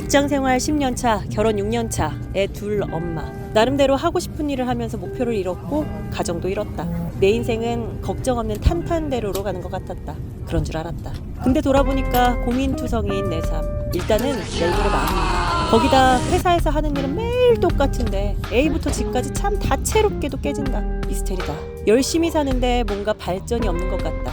직장 생활 10년 차, 결혼 6년 차, 애둘 엄마. 나름대로 하고 싶은 일을 하면서 목표를 이뤘고 가정도 이뤘다. 내 인생은 걱정 없는 탄탄대로로 가는 것 같았다. 그런 줄 알았다. 근데 돌아보니까 고민투성이인 내 삶. 일단은 내 일에 마음이다. 거기다 회사에서 하는 일은 매일 똑같은데 A부터 G까지 참 다채롭게도 깨진다. 미스테리다. 열심히 사는데 뭔가 발전이 없는 것 같다.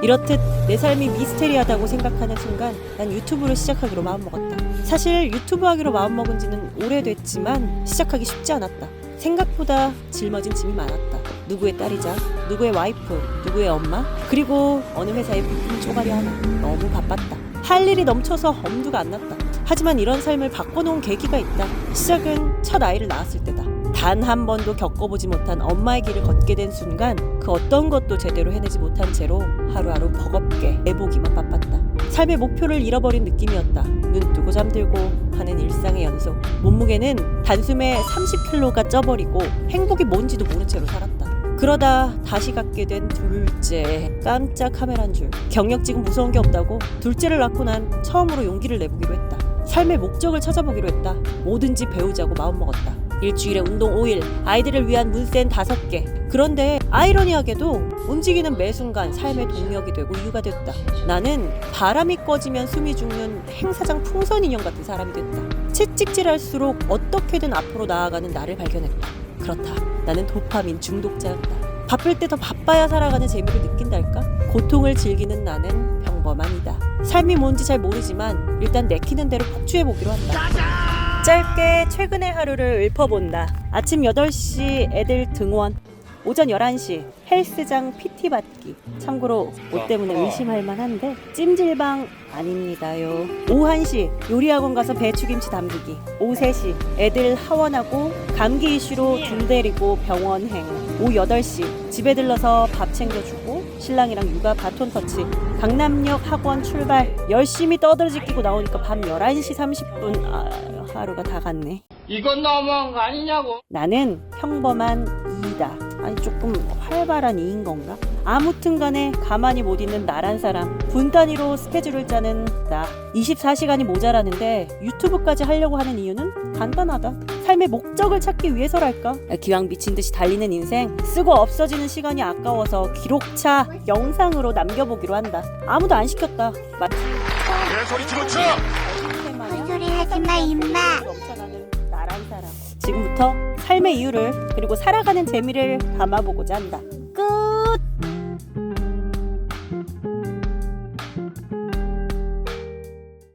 이렇듯 내 삶이 미스테리하다고 생각하는 순간 난 유튜브를 시작하기로 마음먹었다. 사실 유튜브 하기로 마음먹은 지는 오래됐지만 시작하기 쉽지 않았다. 생각보다 짊어진 짐이 많았다. 누구의 딸이자, 누구의 와이프, 누구의 엄마, 그리고 어느 회사의 부품 쪼가리 하나. 너무 바빴다. 할 일이 넘쳐서 엄두가 안 났다. 하지만 이런 삶을 바꿔놓은 계기가 있다. 시작은 첫 아이를 낳았을 때다. 단 한 번도 겪어보지 못한 엄마의 길을 걷게 된 순간 그 어떤 것도 제대로 해내지 못한 채로 하루하루 버겁게 애보기만 바빴다. 삶의 목표를 잃어버린 느낌이었다. 눈 뜨고 잠들고 하는 일상의 연속. 몸무게는 단숨에 30kg가 쪄버리고 행복이 뭔지도 모른 채로 살았다. 그러다 다시 갖게 된 둘째 깜짝 카메라인 줄 경력직은 무서운 게 없다고 둘째를 낳고 난 처음으로 용기를 내보기로 했다 삶의 목적을 찾아보기로 했다 뭐든지 배우자고 마음먹었다 일주일에 운동 5일 아이들을 위한 문센 5개 그런데 아이러니하게도 움직이는 매 순간 삶의 동력이 되고 이유가 됐다 나는 바람이 꺼지면 숨이 죽는 행사장 풍선 인형 같은 사람이 됐다 채찍질할수록 어떻게든 앞으로 나아가는 나를 발견했다 그렇다. 나는 도파민 중독자였다. 바쁠 때 더 바빠야 살아가는 재미를 느낀달까? 고통을 즐기는 나는 평범한이다. 삶이 뭔지 잘 모르지만 일단 내키는 대로 폭주해 보기로 한다. 짧게 최근의 하루를 읊어본다. 아침 8시 애들 등원. 오전 11시 헬스장 PT 받기. 참고로 옷 때문에 의심할 만한데 찜질방 아닙니다요. 오후 1시 요리학원 가서 배추김치 담그기. 오후 3시 애들 하원하고 감기 이슈로 둘 데리고 병원행. 오후 8시 집에 들러서 밥 챙겨주고 신랑이랑 육아 바톤 터치. 강남역 학원 출발. 열심히 떠들지 끼고 나오니까 밤 11시 30분. 아, 하루가 다 갔네. 이건 너무한 거 아니냐고. 나는 평범한 이이다. 아니 조금 활발한 이인 건가? 아무튼 간에 가만히 못 있는 나란 사람. 분 단위로 스케줄을 짜는 나. 24시간이 모자라는데 유튜브까지 하려고 하는 이유는 간단하다. 삶의 목적을 찾기 위해서랄까? 기왕 미친 듯이 달리는 인생 쓰고 없어지는 시간이 아까워서 기록차 영상으로 남겨보기로 한다. 아무도 안 시켰다. 마치 개소리 집어쳐! 헛소리 하지 마, 임마. 넘쳐나는 나란 사람. 지금부터 삶의 이유를 그리고 살아가는 재미를 담아보고자 한다. 끝.